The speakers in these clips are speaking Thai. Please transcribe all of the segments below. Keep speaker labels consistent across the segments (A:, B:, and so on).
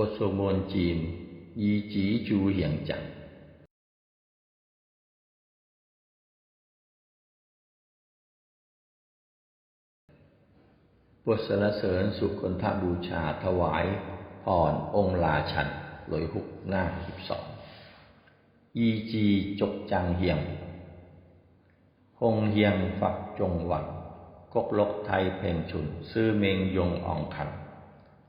A: บทสวดมนต์จีน ยีจีจูเหียงจังบทสรรเสริญสุคนทบูชาถวายพรองค์ราชันหลยหุกหน้าสิบสองยีจีจกจังเฮียงหงเฮียงฝักจงหวังกกลกไทยเพนชุน ซื่อเมงยงอองคันกินเซนแยชีชื่องคันเลียนเกาเจ็กหลกเข่ง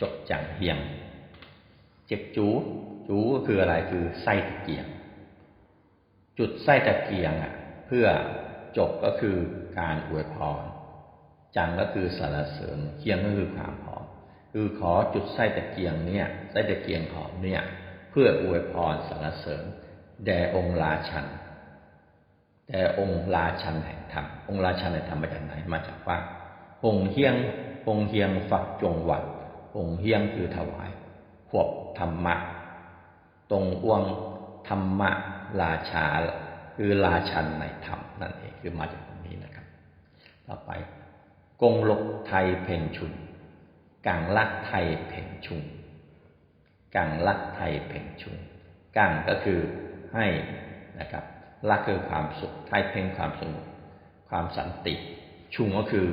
A: จกจังเฮียงจกจังเฮียง เจกจู จูก็คืออะไรคือไส้ตะเกียง จุดไส้ตะเกียงอะ เพื่อจบก็คือการอวยพร จังก็คือสรรเสริญเคียงก็คือความหอมคือขอจุดไส้ตะเกียงเนี่ยไส้ตะเกียงหอมเนี่ย เพื่ออวยพรสรรเสริญ แด่องค์ราชันแต่องค์ราชันแห่งธรรมองค์ราชันแห่งธรรมมาจากไหนมาจากว่าหงเฮียงหงเฮียงฝักจงหวัด หงเฮียงคือถวายขวบธรรมะ ตรงอ้วงธรรมะราชา คือราชันในธรรมนั่นเองคือมาจากตรงนี้นะครับ ต่อไปกงลกไทยเพ่งชุนกังลักไทยเพ่งชุนกังลักไทยเพ่งชุนกังก็คือให้นะครับลักคือความสุขไทยเพ่งความสงบความสันติ ชุงก็คือ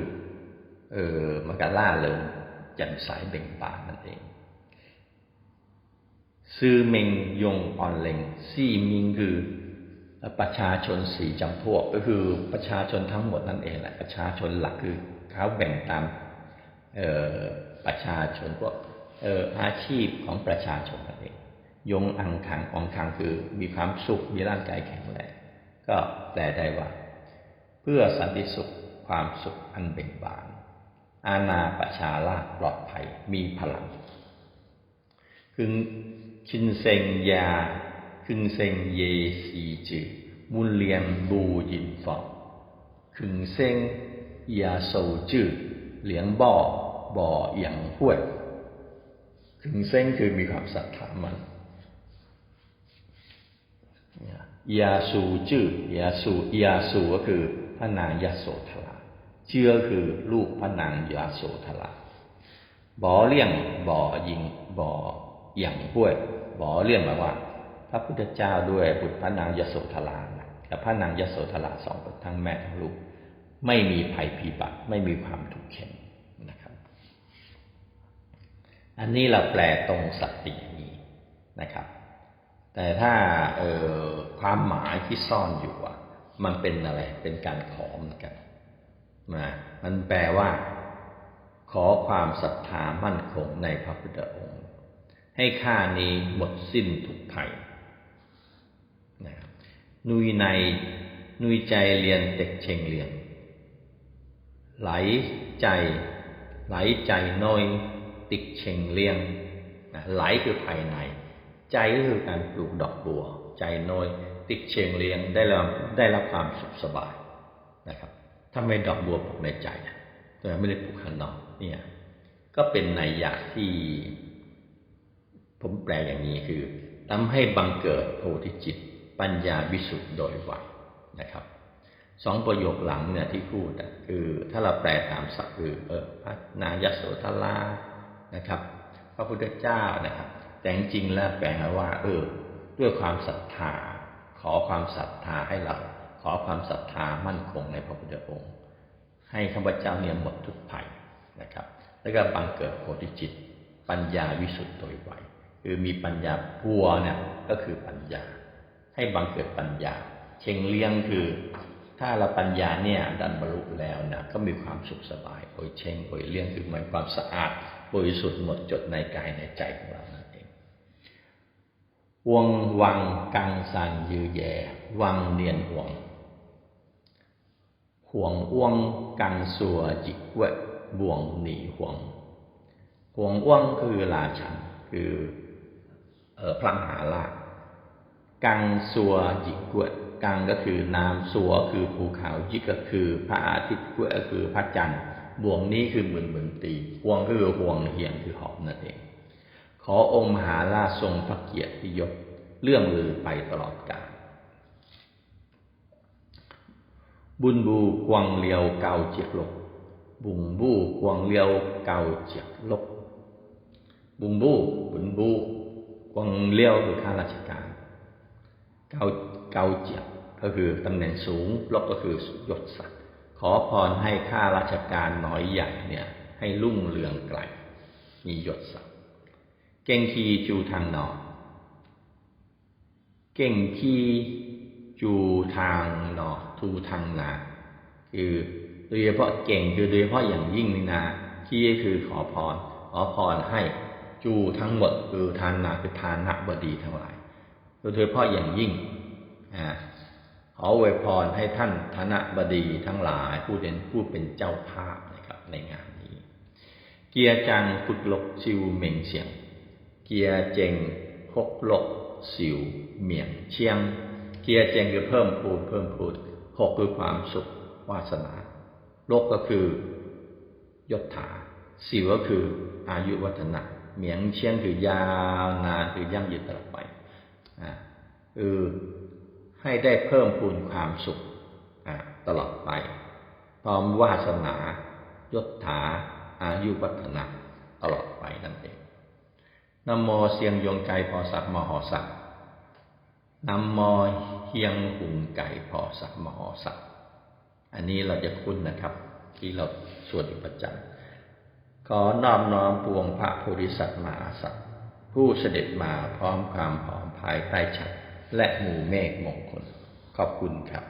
A: เออมันก็ล่าเริง แจ่มใสเบ่งบานนั่นเองซื่อเมงยงอ่อนเล็งซี่มิงคือประชาชนสี่จำพวกก็คือประชาชนทั้งหมดนั่นเองแหละประชาชนหลักคือเขาแบ่งตามประชาชนพวกอาชีพของประชาชนนั่นเองยงอังคังองคังคือมีความสุขมีร่างกายแข็งแรงก็แปลได้ว่า เพื่อสันติสุขความสุขอันเบ่งบาน อาณาประชาราปลอดภัยมีพลัง คือคินเซงยาคึงเซงเยสีจือมุนเลียนบูยินฟองคึงเซงยาโซจือเหลียงบ่อบ่อเอียงห้วยคึงเซงคือมีความศรัทธามันยาสูจือยาสูยาสูก็คือพระนางยโสธรา เชื่อคือลูกพระนางยาโสธราบ่อเลี่ยงบ่อยิงบ่อเอียงห้วยบ่อเลี่ยงแปลว่า พระพุทธเจ้าด้วยบุตรพระนางยโสธรากับพระนางยโสธราสองคนทั้งแม่ทั้งลูก ไม่มีภัยพิบัติไม่มีความทุกข์เข็นนะครับ อันนี้เราแปลตรงสตินี้นะครับ แต่ถ้าเออความหมายที่ซ่อนอยู่อะ มันเป็นอะไรเป็นการขอมกัน นะมันแปลว่า ขอความศรัทธามั่นคงในพระพุทธองค์ ให้ข้านี้หมดสิ้นทุกภัยนะนุยในนุยใจเรียนเต็กเชงเรียน ไหลใจ ไหลใจน้อยติกเชงเลียงนะไหลคือภายใน ใจก็คือการปลูกดอกบัว ใจน้อยติกเชงเลียงได้รับได้รับความสุขสบายนะครับ ถ้าไม่ดอกบัวปลูกในใจแต่ไม่ได้ปลูกข้างนอกเนี่ย ก็เป็นในยะที่ ผมแปลอย่างนี้คือทำให้บังเกิดโพธิจิต ปัญญาวิสุทธ์โดยไวนะครับสองประโยคหลังเนี่ยที่พูดคือถ้าเราแปลตามศัพท์คือเออพระนายโสธรานะครับ พระพุทธเจ้านะครับ แต่จริงแล้วแปลว่า เออ ด้วยความศรัทธา ขอความศรัทธาให้เรา ขอความศรัทธามั่นคงในพระพุทธองค์ ให้ข้าพเจ้าเนี่ยหมดทุกภัยนะครับ แล้วก็บังเกิดโพธิจิต ปัญญาวิสุทธิ์โดยไวคือมีปัญญาพัวเนี่ยก็คือปัญญา ให้บังเกิดปัญญา เชงเลี้ยงคือ ถ้าเราปัญญาเนี่ยดันบรรลุแล้วนะก็มีความสุขสบายโอยเชงโอยเลี้ยงคือหมายความสะอาดบริสุทธิ์หมดจดในกายในใจของเรานั่นเองวงวังกังสันยือแย่วังเนียนห่วง ห่วงอ้วงกังสัวจิกเวบ่วงหนีห่วงห่วงอ้วงคือราชันคือออพระมหาราชกังสัวหยิกวดกังก็คือน้ำสัวคือภูเขายิกก็คือพระอาทิตย์กวดก็คือพระจันทร์บ่วงนี้คือหมื่นหมื่นตีห่วงก็คือห่วงเหียงคือหอบนั่นเอง ขอองค์มหาราชทรงพระเกียรติยศเรื่องลือไปตลอดกาล บุญบูกวางเลียวเกาเจียกลกบุงบูกวางเลียวเกาเจียกลกบุงบูบุญบูกวางเลียวคือข้าราชการเกาเกาเจียกก็คือตำแหน่งสูงลกก็คือยศศักดิ์ขอพรให้ข้าราชการน้อยใหญ่เนี่ย ให้รุ่งเรืองไกล มียศศักดิ์เก่งทีจูทางนอกเก่งที่จูทางนอก ทูทางนาคือโดยเฉพาะเก่งคือโดยเฉพาะอย่างยิ่งนี่นะที่คือขอพรขอพรให้จูทั้งหมดคือทานนาคือทานนับดีทั้งหลายโดยเฉพาะอย่างยิ่งอ่าขออวยพรให้ท่านธนบดีทั้งหลายผู้เป็นผู้เป็นเจ้าภาพนะครับในงานนี้ เกียจังฝึกหลกซิวเหม่งเสียง เกียเจงหกหลกสิวเหมียงเชียง เกียร์เจงคือเพิ่มพูนเพิ่มพูนหกคือความสุขวาสนาโลกก็คือยศถาสิวก็คืออายุวัฒนะเหมียงเชียงคือยาวนานคือยั่งยืนตลอดไปอ่าคือให้ได้เพิ่มพูนความสุขอ่าตลอดไปพร้อมวาสนายศถาอายุวัฒนะตลอดไปนั่นเองนโมเสียงยงไกพอสักมหอสัก น้ำมอเฮียงหุงไก่พอสักมหอสักอันนี้เราจะคุ้นนะครับ ที่เราสวดอยู่ประจำขอนอบน้อมปวงพระโพธิสัตว์มหาสัตว์ผู้เสด็จมาพร้อมความหอมภายใต้ฉันและหมู่เมฆมงคล ขอบคุณครับ